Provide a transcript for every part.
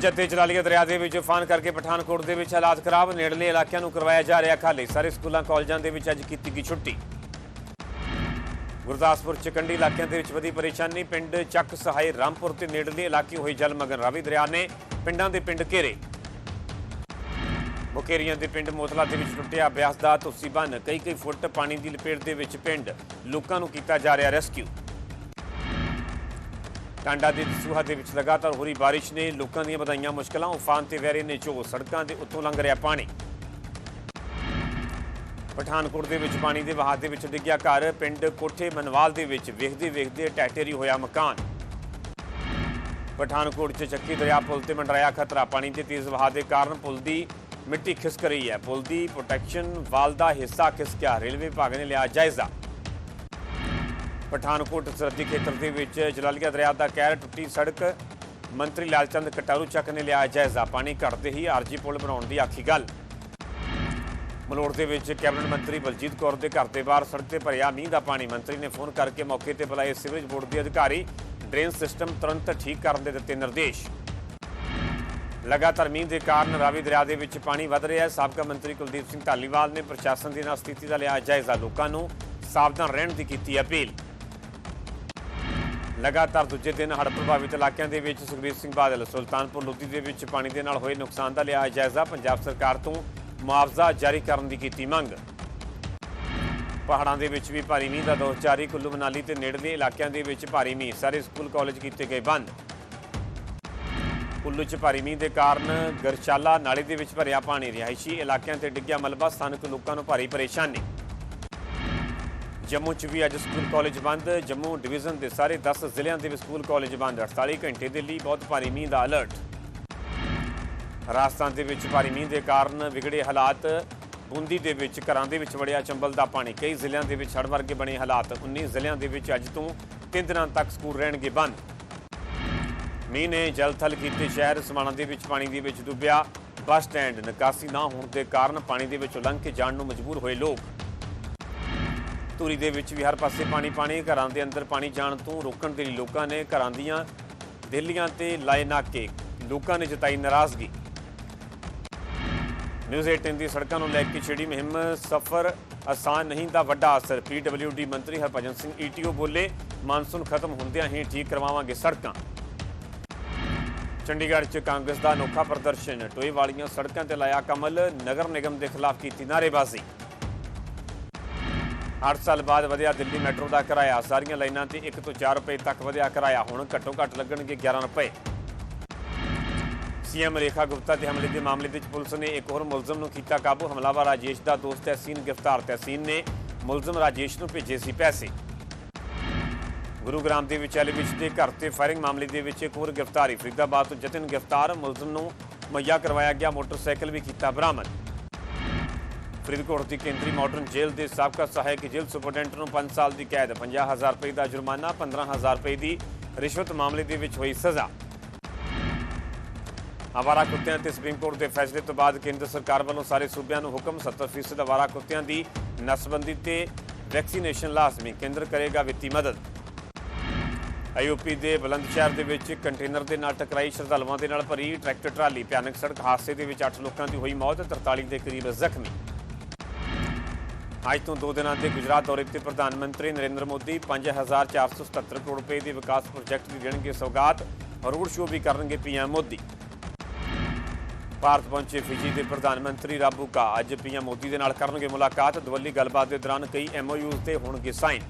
ਜੱਥੇ ਅਤੇ ਜਲਾਲੀਆ ਦਰਿਆ ਦੇ ਵਿੱਚ ਫਾਨ ਕਰਕੇ ਪਠਾਨਕੋਟ ਦੇ ਵਿੱਚ ਹਾਲਾਤ ਖਰਾਬ, ਨੇੜਲੇ ਇਲਾਕਿਆਂ ਨੂੰ ਕਰਵਾਇਆ ਜਾ ਰਿਹਾ ਖਾਲੀ। ਸਾਰੇ ਸਕੂਲਾਂ, ਕਾਲਜਾਂ ਦੇ ਵਿੱਚ ਅੱਜ ਕੀਤੀ ਗਈ ਛੁੱਟੀ। ਗੁਰਦਾਸਪੁਰ ਚ ਕੰਢੀ ਇਲਾਕਿਆਂ ਦੇ ਵਿੱਚ ਵਧੀ ਪਰੇਸ਼ਾਨੀ। ਪਿੰਡ ਚੱਕ ਸਹਾਈ ਰਾਮਪੁਰ ਤੇ ਨੇੜਲੇ ਇਲਾਕੇ ਹੋਈ ਜਲਮਗਨ ਰਾਵੀ ਦਰਿਆ ਨੇ ਪਿੰਡਾਂ ਦੇ ਪਿੰਡ ਘੇਰੇ। ਮੁਕੇਰੀਆਂ ਦੇ ਪਿੰਡ ਮੋਤਲਾ ਦੇ ਵਿੱਚ ਟੁੱਟਿਆ ਬਿਆਸ ਦਾ ਤੁਸੀਂ ਬੰਨ ਕਈ ਕਈ ਫੁੱਟ ਪਾਣੀ ਦੀ ਲਪੇਟ ਦੇ ਵਿੱਚ ਪਿੰਡ। ਲੋਕਾਂ ਨੂੰ ਕੀਤਾ ਜਾ ਰਿਹਾ ਰੈਸਕਿਊ। ਟਾਂਡਾ ਦੇ ਦਸੂਹਾ ਦੇ ਵਿੱਚ ਲਗਾਤਾਰ ਹੋ ਰਹੀ ਬਾਰਿਸ਼ ਨੇ ਲੋਕਾਂ ਦੀਆਂ ਵਧਾਈਆਂ, ਮੁਸ਼ਕਲਾਂ, ਉਫਾਨ ਤੇ ਵਹਿਰੇ ਨੇ ਜੋ ਸੜਕਾਂ ਦੇ ਉੱਤੋਂ ਲੰਘ ਰਿਹਾ ਪਾਣੀ। ਪਠਾਨਕੋਟ ਦੇ ਵਿੱਚ ਪਾਣੀ ਦੇ ਵਹਾਅ ਦੇ ਵਿੱਚ ਡਿੱਗਿਆ ਘਰ। ਪਿੰਡ ਕੋਠੇ ਮਨਵਾਲ ਦੇ ਵਿੱਚ ਵੇਖਦੇ ਵੇਖਦੇ ਟੈਟੇਰੀ ਹੋਇਆ ਮਕਾਨ। ਪਠਾਨਕੋਟ 'ਚ ਚੱਕੀ ਦਰਿਆ ਪੁਲ ਤੇ ਮੰਡਰਾਇਆ ਖਤਰਾ। ਪਾਣੀ ਦੇ ਤੇਜ਼ ਵਹਾਅ ਦੇ ਕਾਰਨ ਪੁਲ ਦੀ ਮਿੱਟੀ ਖਿਸਕ ਰਹੀ ਹੈ। ਪੁਲ ਦੀ ਪ੍ਰੋਟੈਕਸ਼ਨ ਵਾਲ ਦਾ ਹਿੱਸਾ ਖਿਸਕਿਆ। ਰੇਲਵੇ ਵਿਭਾਗ ਨੇ ਲਿਆ ਜਾਇਜ਼ਾ। ਪਠਾਨਕੋਟ ਸਰਹੱਦੀ ਖੇਤਰ ਦੇ ਵਿੱਚ ਜਲਾਲੀਆ ਦਰਿਆ ਦਾ ਕਹਿਰ ਟੁੱਟੀ ਸੜਕ। ਮੰਤਰੀ ਲਾਲਚੰਦ ਕਟਾਰੂ ਚੱਕ ਨੇ ਲਿਆ ਜਾਇਜ਼ਾ, ਪਾਣੀ ਘਟਦੇ ਹੀ ਆਰਜੀ ਪੁਲ ਬਣਾਉਣ ਦੀ ਆਖੀ ਗੱਲ। ਮਲੋੜ ਦੇ ਵਿੱਚ ਕੈਬਨਿਟ ਮੰਤਰੀ ਬਲਜੀਤ ਕੌਰ ਦੇ ਘਰ ਦੇ ਬਾਹਰ ਸੜਕ ਤੇ ਭਰਿਆ ਮੀਂਹ ਦਾ ਪਾਣੀ। ਮੰਤਰੀ ਨੇ ਫੋਨ ਕਰਕੇ ਮੌਕੇ ਤੇ ਬੁਲਾਏ ਸਿਵਰੇਜ ਬੋਰਡ ਦੇ ਅਧਿਕਾਰੀ। ਡਰੇਨ ਸਿਸਟਮ ਤੁਰੰਤ ਠੀਕ ਕਰਨ ਦੇ ਦਿੱਤੇ ਨਿਰਦੇਸ਼। ਲਗਾਤਾਰ ਮੀਂਹ ਦੇ ਕਾਰਨ ਰਾਵੀ ਦਰਿਆ ਦੇ ਵਿੱਚ ਪਾਣੀ ਵਧ ਰਿਹਾ ਹੈ। ਸਾਬਕਾ ਮੰਤਰੀ ਕੁਲਦੀਪ ਸਿੰਘ ਧਾਲੀਵਾਲ ਨੇ ਪ੍ਰਸ਼ਾਸਨ ਦੀ ਨਾਲ ਸਥਿਤੀ ਦਾ ਲਿਆ ਜਾਇਜ਼ਾ ਲੋਕਾਂ ਨੂੰ। ਸਾਵਧਾਨ ਰਹਿਣ ਦੀ ਕੀਤੀ ਅਪੀਲ। ਲਗਾਤਾਰ ਦੂਜੇ ਦਿਨ ਹੜ੍ਹ ਪ੍ਰਭਾਵਿਤ ਇਲਾਕਿਆਂ ਦੇ ਵਿੱਚ ਸੁਖਬੀਰ ਸਿੰਘ ਬਾਦਲ ਸੁਲਤਾਨਪੁਰ ਲੋਧੀ ਦੇ ਵਿੱਚ ਪਾਣੀ ਦੇ ਨਾਲ ਹੋਏ ਨੁਕਸਾਨ ਦਾ ਲਿਆ ਜਾਇਜ਼ਾ ਪੰਜਾਬ ਸਰਕਾਰ ਤੋਂ ਮੁਆਵਜ਼ਾ ਜਾਰੀ ਕਰਨ ਦੀ ਕੀਤੀ ਮੰਗ। ਪਹਾੜਾਂ ਦੇ ਵਿੱਚ ਵੀ ਭਾਰੀ ਮੀਂਹ ਦਾ ਦੌਰ ਜਾਰੀ। ਕੁੱਲੂ ਮਨਾਲੀ ਤੇ ਨੇੜਲੇ ਇਲਾਕਿਆਂ ਦੇ ਵਿੱਚ ਭਾਰੀ ਮੀਂਹ। ਸਾਰੇ ਸਕੂਲ, ਕਾਲਜ ਕੀਤੇ ਗਏ ਬੰਦ। ਕੁੱਲੂ 'ਚ ਭਾਰੀ ਮੀਂਹ ਦੇ ਕਾਰਨ ਗਰਸ਼ਾਲਾ ਨਾਲੇ ਦੇ ਵਿੱਚ ਭਰਿਆ ਪਾਣੀ। ਰਿਹਾਇਸ਼ੀ ਇਲਾਕਿਆਂ ਤੇ ਡਿੱਗਿਆ ਮਲਬਾ। ਸਥਾਨਕ ਲੋਕਾਂ ਨੂੰ ਭਾਰੀ ਪਰੇਸ਼ਾਨੀ। ਜੰਮੂ 'ਚ ਵੀ ਅੱਜ ਸਕੂਲ ਕਾਲਜ ਬੰਦ, ਜੰਮੂ ਡਿਵੀਜ਼ਨ ਦੇ ਸਾਰੇ 10 ਜ਼ਿਲ੍ਹਿਆਂ ਦੇ ਵਿੱਚ ਸਕੂਲ ਕਾਲਜ ਬੰਦ। 48 ਘੰਟੇ ਦੇ ਲਈ ਬਹੁਤ ਭਾਰੀ ਮੀਂਹ ਦਾ ਅਲਰਟ ਰਾਜਸਥਾਨ ਦੇ ਵਿੱਚ ਭਾਰੀ ਮੀਂਹ ਦੇ ਕਾਰਨ ਵਿਗੜੇ ਹਾਲਾਤ। ਬੂੰਦੀ ਦੇ ਵਿੱਚ ਘਰਾਂ ਦੇ ਵਿੱਚ ਵੜਿਆ ਚੰਬਲ ਦਾ ਪਾਣੀ। ਕਈ ਜ਼ਿਲ੍ਹਿਆਂ ਦੇ ਵਿੱਚ ਹੜ੍ਹ ਵਰਗੇ ਬਣੇ ਹਾਲਾਤ। 19 ਜ਼ਿਲ੍ਹਿਆਂ ਦੇ ਵਿੱਚ ਅੱਜ ਤੋਂ 3 ਦਿਨਾਂ ਤੱਕ ਸਕੂਲ ਰਹਿਣਗੇ ਬੰਦ। ਮੀਂਹ ਨੇ ਜਲਥਲ ਕੀਤੇ ਸ਼ਹਿਰ, ਸਮਾਣਾ ਦੇ ਵਿੱਚ ਪਾਣੀ ਦੇ ਵਿੱਚ ਡੁੱਬਿਆ। ਬੱਸ ਸਟੈਂਡ ਨਿਕਾਸੀ ਨਾ ਹੋਣ ਦੇ ਕਾਰਨ ਪਾਣੀ ਦੇ ਵਿੱਚ ਲੰਘ ਕੇ ਜਾਣ ਨੂੰ ਮਜਬੂਰ ਹੋਏ ਲੋਕ। ਧੂਰੀ ਦੇ ਵਿੱਚ ਵੀ ਹਰ ਪਾਸੇ ਪਾਣੀ ਪਾਣੀ, ਘਰਾਂ ਦੇ ਅੰਦਰ ਪਾਣੀ ਜਾਣ ਤੋਂ ਰੋਕਣ ਦੇ ਲਈ ਲੋਕਾਂ ਨੇ ਘਰਾਂ ਦੀਆਂ ਦੇਲੀਆਂ ਤੇ ਲਾਏ ਨਾਕੇ। ਲੋਕਾਂ ਨੇ ਜਤਾਈ ਨਾਰਾਜ਼ਗੀ। ਨਿਊਜ਼ 18 ਦੀ ਸੜਕਾਂ ਨੂੰ ਲੈ ਕੇ ਛਿੜੀ ਮੁਹਿੰਮ ਸਫ਼ਰ ਆਸਾਨ ਨਹੀਂ ਦਾ ਵੱਡਾ ਅਸਰ। ਪੀਡਬਲਯੂਡੀ ਮੰਤਰੀ ਹਰਭਜਨ ਸਿੰਘ ਈਟੀਓ ਬੋਲੇ, ਮਾਨਸੂਨ ਖਤਮ ਹੁੰਦਿਆਂ ਹੀ ਠੀਕ ਕਰਵਾਵਾਂਗੇ ਸੜਕਾਂ। ਚੰਡੀਗੜ੍ਹ 'ਚ ਕਾਂਗਰਸ ਦਾ ਅਨੋਖਾ ਪ੍ਰਦਰਸ਼ਨ, ਟੋਏ ਵਾਲੀਆਂ ਸੜਕਾਂ ਤੇ ਲਾਇਆ ਕਮਲ, ਨਗਰ ਨਿਗਮ ਦੇ ਖਿਲਾਫ ਕੀਤੀ ਨਾਅਰੇਬਾਜ਼ੀ। 8 ਸਾਲ ਬਾਅਦ ਵਧਿਆ ਦਿੱਲੀ ਮੈਟਰੋ ਦਾ ਕਿਰਾਇਆ। ਸਾਰੀਆਂ ਲਾਈਨਾਂ ਤੇ 1 ਤੋਂ 4 ਰੁਪਏ ਤੱਕ ਵਧਿਆ ਕਿਰਾਇਆ। ਹੁਣ ਘੱਟੋ ਘੱਟ ਲੱਗਣਗੇ 11 ਰੁਪਏ। ਸੀਐਮ ਰੇਖਾ ਗੁਪਤਾ ਦੇ ਹਮਲੇ ਦੇ ਮਾਮਲੇ ਵਿੱਚ ਪੁਲਿਸ ਨੇ ਇੱਕ ਹੋਰ ਮੁਲਜ਼ਮ ਨੂੰ ਕੀਤਾ ਕਾਬੂ। ਹਮਲਾਵਰ ਰਾਜੇਸ਼ ਦਾ ਦੋਸਤ ਤਹਿਸੀਨ ਗ੍ਰਿਫਤਾਰ ਤਹਿਸੀਨ ਨੇ ਮੁਲਜ਼ਮ ਰਾਜੇਸ਼ ਨੂੰ ਭੇਜੇ ਸੀ ਪੈਸੇ। ਗੁਰੂਗ੍ਰਾਮ ਦੇ ਵਿੱਚ ਐਲੀਵਿਚ ਦੇ ਘਰ ਤੇ ਫਾਇਰਿੰਗ ਮਾਮਲੇ ਦੇ ਵਿੱਚ ਇੱਕ ਹੋਰ ਗ੍ਰਿਫਤਾਰੀ। ਫਰੀਦਾਬਾਦ ਤੋਂ ਜਤਨ ਗ੍ਰਿਫਤਾਰ। ਮੁਲਜ਼ਮ ਨੂੰ ਮੁਹੱਈਆ ਕਰਵਾਇਆ ਗਿਆ। ਮੋਟਰਸਾਈਕਲ ਵੀ ਕੀਤਾ ਬਰਾਮਦ। ਫਰੀਦਕੋਟ ਦੀ ਕੇਂਦਰੀ ਮਾਡਰਨ ਜੇਲ੍ਹ ਦੇ ਸਾਬਕਾ ਸਹਾਇਕ ਜੇਲ੍ਹ ਸੁਪਰਡੈਂਟ ਨੂੰ 5 ਸਾਲ ਦੀ ਕੈਦ 50000 ਰੁਪਏ ਦਾ ਜੁਰਮਾਨਾ 15000 ਰੁਪਏ ਦੀ ਰਿਸ਼ਵਤ ਮਾਮਲੇ ਦੇ ਵਿੱਚ ਹੋਈ ਸਜ਼ਾ। ਆਵਾਰਾ ਕੁੱਤਿਆਂ ਤੇ ਸੁਪਰੀਮ ਕੋਰਟ ਦੇ ਫੈਸਲੇ ਤੋਂ ਬਾਅਦ ਕੇਂਦਰ ਸਰਕਾਰ ਵੱਲੋਂ ਸਾਰੇ ਸੂਬਿਆਂ ਨੂੰ ਹੁਕਮ 70% ਆਵਾਰਾ ਕੁੱਤਿਆਂ ਦੀ ਨਸਬੰਦੀ ਤੇ ਵੈਕਸੀਨੇਸ਼ਨ ਲਾਜ਼ਮੀ ਕੇਂਦਰ ਕਰੇਗਾ ਵਿੱਤੀ ਮਦਦ। ਆਈਓਪੀ ਦੇ ਬੁਲੰਦਸ਼ਹਿਰ ਦੇ ਵਿੱਚ ਕੰਟੇਨਰ ਦੇ ਨਾਲ ਟਕਰਾਈ ਸ਼ਰਧਾਲੂਆਂ ਦੇ ਨਾਲ ਭਰੀ ਟਰੈਕਟਰ ਟਰਾਲੀ, ਭਿਆਨਕ ਸੜਕ ਹਾਦਸੇ ਦੇ ਵਿੱਚ 8 ਲੋਕਾਂ ਦੀ ਹੋਈ ਮੌਤ 43 ਦੇ ਕਰੀਬ ਜ਼ਖਮੀ। ਅੱਜ ਤੋਂ 2 ਦਿਨਾਂ ਦੇ ਗੁਜਰਾਤ ਦੌਰੇ ਤੇ ਪ੍ਰਧਾਨ ਮੰਤਰੀ ਨਰਿੰਦਰ ਮੋਦੀ 5477 ਕਰੋੜ ਰੁਪਏ ਦੇ ਵਿਕਾਸ ਪ੍ਰੋਜੈਕਟ ਦੀ ਦੇਣਗੇ ਸੌਗਾਤ, ਰੋਡ ਸ਼ੋਅ ਵੀ ਕਰਨਗੇ ਪੀਐਮ ਮੋਦੀ। ਭਾਰਤ ਪਹੁੰਚੇ ਫਿਜੀ ਦੇ ਪ੍ਰਧਾਨ ਮੰਤਰੀ ਰਾਬੂਕਾ ਅੱਜ ਪੀਐਮ ਮੋਦੀ ਦੇ ਨਾਲ ਕਰਨਗੇ ਮੁਲਾਕਾਤ। ਦਵੱਲੀ ਗੱਲਬਾਤ ਦੇ ਦੌਰਾਨ ਕਈ ਐਮਓਯੂਜ਼ ਤੇ ਹੋਣਗੇ ਸਾਈਨ।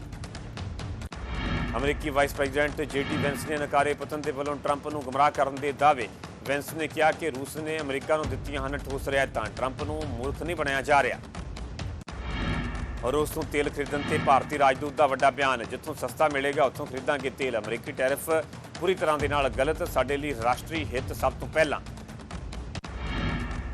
ਅਮਰੀਕੀ ਵਾਈਸ ਪ੍ਰੈਜ਼ੀਡੈਂਟ ਜੇਡੀ ਵੈਂਸ ਨੇ ਨਕਾਰੇ ਪਤਨ ਦੇ ਵੱਲੋਂ ਟਰੰਪ ਨੂੰ ਗੁੰਮਰਾਹ ਕਰਨ ਦੇ ਦਾਅਵੇ। ਵੈਂਸ ਨੇ ਕਿਹਾ ਕਿ ਰੂਸ ਨੇ ਅਮਰੀਕਾ ਨੂੰ ਦਿੱਤੀਆਂ ਹਨ ਠੋਸ ਰਿਆਇਤਾਂ। ਟਰੰਪ ਨੂੰ ਮੂਰਖ ਨਹੀਂ ਬਣਾਇਆ ਜਾ ਰਿਹਾ। ਰੂਸ ਤੋਂ ਤੇਲ ਖਰੀਦਣ ਤੇ ਭਾਰਤੀ ਰਾਜਦੂਤ ਦਾ ਵੱਡਾ ਬਿਆਨ, ਜਿੱਥੋਂ ਸਸਤਾ ਮਿਲੇਗਾ, ਉੱਥੋਂ ਖਰੀਦਾਂਗੇ ਤੇਲ। ਅਮਰੀਕੀ ਟੈਰਿਫ ਪੂਰੀ ਤਰ੍ਹਾਂ ਦੇ ਨਾਲ ਗਲਤ, ਸਾਡੇ ਲਈ ਰਾਸ਼ਟਰੀ ਹਿੱਤ ਸਭ ਤੋਂ ਪਹਿਲਾਂ।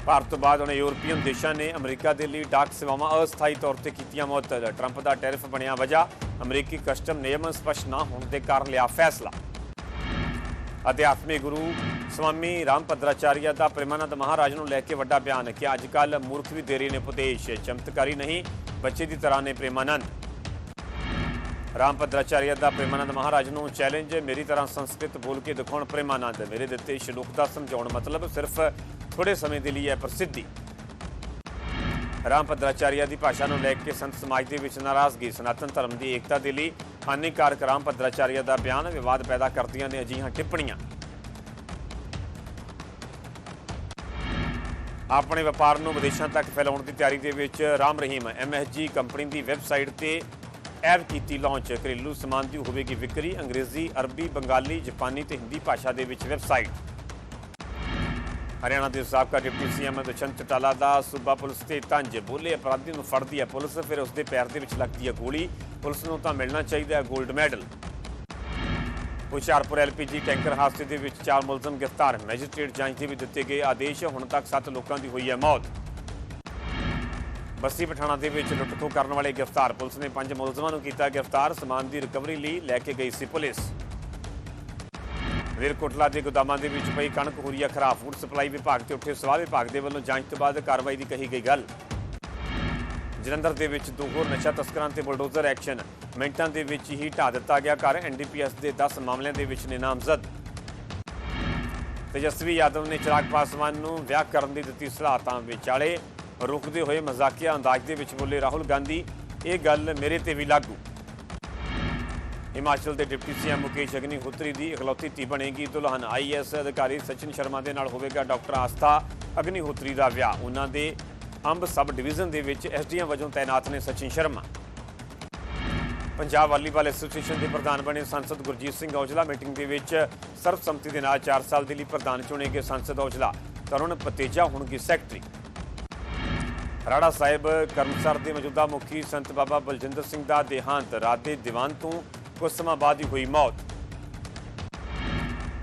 ਭਾਰਤ ਤੋਂ ਬਾਅਦ ਹੁਣ ਯੂਰਪੀਅਨ ਦੇਸ਼ਾਂ ਨੇ ਅਮਰੀਕਾ ਦੇ ਲਈ ਡਾਕ ਸੇਵਾਵਾਂ ਅਸਥਾਈ ਤੌਰ ਤੇ ਕੀਤੀਆਂ ਮੁਅੱਤਲ ਟਰੰਪ ਦਾ ਟੈਰਿਫ ਬਣਿਆ ਵਜ੍ਹਾ ਅਮਰੀਕੀ ਕਸਟਮ ਨਿਯਮ ਸਪਸ਼ਟ ਨਾ ਹੋਣ ਦੇ ਕਾਰਨ ਲਿਆ ਫੈਸਲਾ। ਅਧਿਆਤਮਿਕ ਗੁਰੂ ਸਵਾਮੀ ਰਾਮ ਭਦਰਾਚਾਰੀਆ ਦਾ ਪ੍ਰੇਮਾਨੰਦ ਮਹਾਰਾਜ ਨੂੰ ਲੈ ਕੇ ਵੱਡਾ ਬਿਆਨ ਕਿ ਅੱਜ ਕੱਲ ਮੂਰਖ ਵੀ ਦੇ ਰਹੇ ਨੇ ਉਪਦੇਸ਼। ਚਮਤਕਾਰੀ ਨਹੀਂ ਬੱਚੇ ਦੀ ਤਰ੍ਹਾਂ ਨੇ ਪ੍ਰੇਮਾਨੰਦ ਰਾਮ ਭਦਰਾਚਾਰੀਆ ਦਾ ਪ੍ਰੇਮਾਨੰਦ ਮਹਾਰਾਜ ਨੂੰ ਚੈਲੰਜ ਮੇਰੀ ਤਰ੍ਹਾਂ ਸੰਸਕ੍ਰਿਤ ਬੋਲ ਕੇ ਦਿਖਾਉਣ ਪ੍ਰੇਮਾਨੰਦ ਮੇਰੇ ਦਿੱਤੇ ਸ਼ਲੋਕ ਦਾ ਸਮਝਾਉਣ ਮਤਲਬ ਸਿਰਫ ਥੋੜੇ ਸਮੇਂ ਦੇ ਲਈ ਹੈ ਪ੍ਰਸਿੱਧੀ। ਰਾਮ ਭਦਰਾਚਾਰੀਆ ਦੀ ਭਾਸ਼ਾ ਨੂੰ ਲੈ ਕੇ ਸੰਤ ਸਮਾਜ ਦੇ ਵਿੱਚ ਨਾਰਾਜ਼ਗੀ, ਸਨਾਤਨ ਧਰਮ ਦੀ ਏਕਤਾ ਦੇ ਲਈ ਹਾਨੀਕਾਰਕ ਰਾਮ ਭਦਰਾਚਾਰੀਆ ਦਾ ਬਿਆਨ ਵਿਵਾਦ ਪੈਦਾ ਕਰਦੀਆਂ ਨੇ ਅਜਿਹੀਆਂ ਟਿੱਪਣੀਆਂ। ਆਪਣੇ ਵਪਾਰ ਨੂੰ ਵਿਦੇਸ਼ਾਂ ਤੱਕ ਫੈਲਾਉਣ ਦੀ ਤਿਆਰੀ ਦੇ ਵਿੱਚ ਰਾਮ ਰਹੀਮ ਐਮਐਸਜੀ ਕੰਪਨੀ ਦੀ ਵੈਬਸਾਈਟ ਤੇ ਐਪ ਕੀਤੀ ਲਾਂਚ ਘਰੇਲੂ ਸਮਾਨ ਦੀ ਹੋਵੇਗੀ ਵਿਕਰੀ, ਅੰਗਰੇਜ਼ੀ, ਅਰਬੀ, ਬੰਗਾਲੀ, ਜਾਪਾਨੀ ਤੇ ਹਿੰਦੀ ਭਾਸ਼ਾ ਦੇ ਵਿੱਚ ਵੈਬਸਾਈਟ। ਹਰਿਆਣਾ ਦੇ ਸਾਬਕਾ ਡਿਪਟੀ ਸੀਐਮ ਦੁਸ਼ਯੰਤ ਚਟਾਲਾ ਦਾ ਸੂਬਾ ਪੁਲਿਸ ਤੇ ਤੰਜ। ਬੋਲੇ ਅਪਰਾਧੀ ਨੂੰ ਫੜਦੀ ਹੈ ਪੁਲਿਸ, ਫਿਰ ਉਸ ਦੇ ਪੈਰ ਦੇ ਵਿੱਚ ਲੱਗਦੀ ਹੈ ਗੋਲੀ। ਪੁਲਿਸ ਨੂੰ ਤਾਂ ਮਿਲਣਾ ਚਾਹੀਦਾ ਹੈ 골ਡ ਮੈਡਲ। ਹੁਸ਼ਿਆਰਪੁਰ ਐਲਪੀਜੀ ਟੈਂਕਰ ਹਾਦਸੇ ਦੇ ਵਿੱਚ ਚਾਰ ਮੁਲਜ਼ਮ ਗ੍ਰਿਫਤਾਰ ਮੈਜਿਸਟ੍ਰੇਟ ਜਾਂਚ ਦੇ ਵੀ ਦਿੱਤੇ ਗਏ ਆਦੇਸ਼ ਹੁਣ ਤੱਕ 7 ਲੋਕਾਂ ਦੀ ਹੋਈ ਹੈ ਮੌਤ। ਬੱਸੀ ਪਠਾਣਾ ਦੇ ਵਿੱਚ ਲੁੱਟਖੋ ਕਰਨ ਵਾਲੇ ਗ੍ਰਿਫਤਾਰ ਪੁਲਿਸ ਨੇ ਪੰਜ ਮੁਲਜ਼ਮਾਂ ਨੂੰ ਕੀਤਾ ਗ੍ਰਿਫਤਾਰ, ਸਮਾਨ ਦੀ ਰਿਕਵਰੀ ਲਈ ਲੈ ਕੇ ਗਈ ਸੀ ਪੁਲਿਸ। ਵੇਰਕੋਟਲਾ ਦੇ ਗੋਦਾਮਾਂ ਦੇ ਵਿੱਚ ਪਈ ਕਣਕ ਹੋ ਰਹੀ ਹੈ ਖਰਾਬ, ਫੂਡ ਸਪਲਾਈ ਵਿਭਾਗ ਤੇ ਉੱਠੇ ਸਵਾਹ ਵਿਭਾਗ ਦੇ ਵੱਲੋਂ ਜਾਂਚ ਤੋਂ ਬਾਅਦ ਕਾਰਵਾਈ ਦੀ ਕਹੀ ਗਈ ਗੱਲ। ਜਲੰਧਰ ਦੇ ਵਿੱਚ ਦੋ ਹੋਰ ਨਸ਼ਾ ਤਸਕਰਾਂ ਤੇ ਬੁਲਡੋਜ਼ਰ ਐਕਸ਼ਨ। ਮਿੰਟਾਂ ਦੇ ਵਿੱਚ ਹੀ ਢਾ ਦਿੱਤਾ ਗਿਆ ਘਰ। ਐਨਡੀਪੀਐਸ ਦੇ 10 ਮਾਮਲਿਆਂ ਦੇ ਵਿੱਚ ਨੇ ਨਾਮਜ਼ਦ। ਤੇਜਸਵੀ ਯਾਦਵ ਨੇ ਚਿਰਾਗ ਪਾਸਵਾਨ ਨੂੰ ਵਿਆਹ ਕਰਨ ਦੀ ਦਿੱਤੀ ਸਲਾਹ ਤਾਂ ਵਿਚਾਲੇ ਰੁਕਦੇ ਹੋਏ ਮਜ਼ਾਕੀਆ ਅੰਦਾਜ਼ ਦੇ ਵਿੱਚ ਬੋਲੇ ਰਾਹੁਲ ਗਾਂਧੀ, ਇਹ ਗੱਲ ਮੇਰੇ ਤੇ ਵੀ ਲਾਗੂ। ਹਿਮਾਚਲ ਦੇ ਡਿਪਟੀ ਸੀਐਮ ਮੁਕੇਸ਼ ਅਗਨੀਹੋਤਰੀ ਦੀ ਇਕਲੌਤੀ ਧੀ ਬਣੇਗੀ ਦੁਲਹਨ। ਆਈਐਸ ਅਧਿਕਾਰੀ ਸਚਿਨ ਸ਼ਰਮਾ ਦੇ ਨਾਲ ਹੋਵੇਗਾ ਡਾਕਟਰ ਆਸਥਾ ਅਗਨੀਹੋਤਰੀ ਦਾ ਵਿਆਹ। ਉਹਨਾਂ ਦੇ ਅੰਬ ਸਬ ਡਿਵੀਜ਼ਨ ਦੇ ਵਿੱਚ ਐਸਡੀਐਮ ਵਜੋਂ ਤਾਇਨਾਤ ਨੇ ਸਚਿਨ ਸ਼ਰਮਾ। ਪੰਜਾਬ ਵਾਲੀਬਾਲ ਐਸੋਸੀਏਸ਼ਨ ਦੇ ਪ੍ਰਧਾਨ ਬਣੇ ਸੰਸਦ ਗੁਰਜੀਤ ਸਿੰਘ ਔਜਲਾ। ਮੀਟਿੰਗ ਦੇ ਵਿੱਚ ਸਰਬਸੰਮਤੀ ਦੇ ਨਾਲ 4 ਸਾਲ ਦੇ ਲਈ ਪ੍ਰਧਾਨ ਚੁਣੇ ਗਏ ਸੰਸਦ ਔਜਲਾ, ਤਰੁਣ ਪਤੇਜਾ ਹੋਣਗੇ ਸੈਕਟਰੀ। ਰਾੜਾ ਸਾਹਿਬ ਕਰਮਸਰ ਦੇ ਮੌਜੂਦਾ ਮੁਖੀ ਸੰਤ ਬਾਬਾ ਬਲਜਿੰਦਰ ਸਿੰਘ ਦਾ ਦੇਹਾਂਤ, ਰਾਤ ਦੇ ਦੀਵਾਨ ਤੋਂ ਕੁਝ ਸਮਾਂ ਬਾਅਦ ਹੀ ਹੋਈ ਮੌਤ।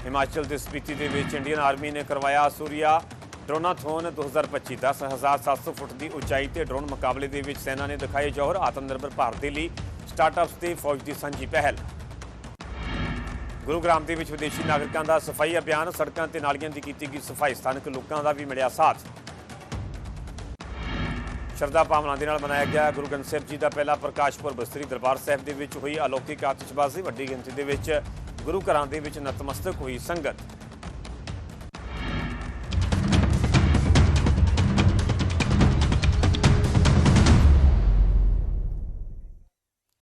ਹਿਮਾਚਲ ਦੇ ਸਪੀਤੀ ਦੇ ਵਿੱਚ ਇੰਡੀਅਨ ਆਰਮੀ ਨੇ ਕਰਵਾਇਆ ਸੂਰੀਆ। ਡਰੋਨਾਥੋਨ 2025 10700 ਫੁੱਟ ਦੀ ਉਚਾਈ ਤੇ ਡਰੋਨ ਮੁਕਾਬਲੇ ਦੇ ਵਿੱਚ ਸੈਨਾ ਨੇ ਦਿਖਾਏ ਜੋਹਰ ਆਤਮ ਨਿਰਭਰ ਭਾਰਤ ਦੇ ਲਈ ਸਟਾਰਟਅਪਸ ਤੇ ਫੌਜ ਦੀ ਸਾਂਝੀ ਪਹਿਲ। ਗੁਰੂਗ੍ਰਾਮ ਦੇ ਵਿੱਚ ਵਿਦੇਸ਼ੀ ਨਾਗਰਿਕਾਂ ਦਾ ਸਫ਼ਾਈ ਅਭਿਆਨ, ਸੜਕਾਂ ਤੇ ਨਾਲੀਆਂ ਦੀ ਕੀਤੀ ਗਈ ਸਫ਼ਾਈ, ਸਥਾਨਕ ਲੋਕਾਂ ਦਾ ਵੀ ਮਿਲਿਆ ਸਾਥ। ਸ਼ਰਧਾ ਭਾਵਨਾ ਦੇ ਨਾਲ ਮਨਾਇਆ ਗਿਆ। ਗੁਰੂ ਗ੍ਰੰਥ ਸਾਹਿਬ ਜੀ ਦਾ ਪਹਿਲਾ ਪ੍ਰਕਾਸ਼ ਪੁਰਬ ਸ੍ਰੀ ਦਰਬਾਰ ਸਾਹਿਬ ਦੇ ਵਿੱਚ ਹੋਈ ਅਲੌਕਿਕ ਆਤਿਸ਼ਬਾਜ਼ੀ। ਵੱਡੀ ਗਿਣਤੀ ਦੇ ਵਿੱਚ ਗੁਰੂ ਘਰਾਂ ਦੇ ਵਿੱਚ ਨਤਮਸਤਕ ਹੋਈ ਸੰਗਤ।